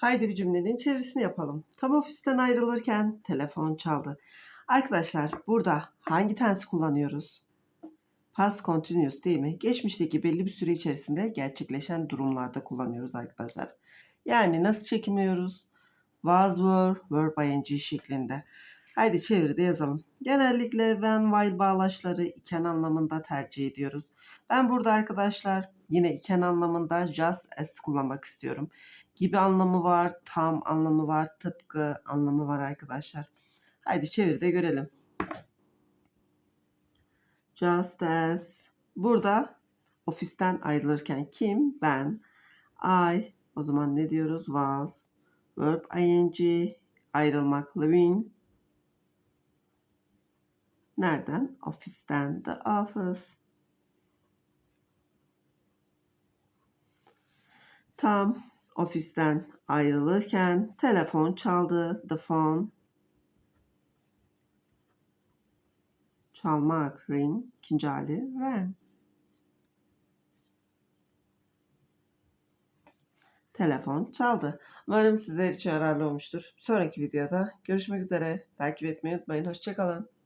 Haydi bir cümlenin çevirisini yapalım. Tam ofisten ayrılırken telefon çaldı. Arkadaşlar burada hangi tensi kullanıyoruz? Past continuous değil mi? Geçmişteki belli bir süre içerisinde gerçekleşen durumlarda kullanıyoruz arkadaşlar. Yani nasıl çekimliyoruz? Was, were, verb ing şeklinde. Haydi çeviride yazalım. Genellikle when, while bağlaçları iken anlamında tercih ediyoruz. Ben burada arkadaşlar yine iken anlamında just as kullanmak istiyorum. Gibi anlamı var, tam anlamı var, tıpkı anlamı var arkadaşlar. Haydi çeviride görelim. Just as. Burada ofisten ayrılırken kim? Ben. I. O zaman ne diyoruz? Was. Verb ing. Ayrılmak. Leaving. Nereden? Ofisten. The office. Tam ofisten ayrılırken telefon çaldı. The phone. Çalmak. Ring. İkinci hali. Rang. Telefon çaldı. Umarım sizler için yararlı olmuştur. Sonraki videoda görüşmek üzere. Takip etmeyi unutmayın. Hoşçakalın.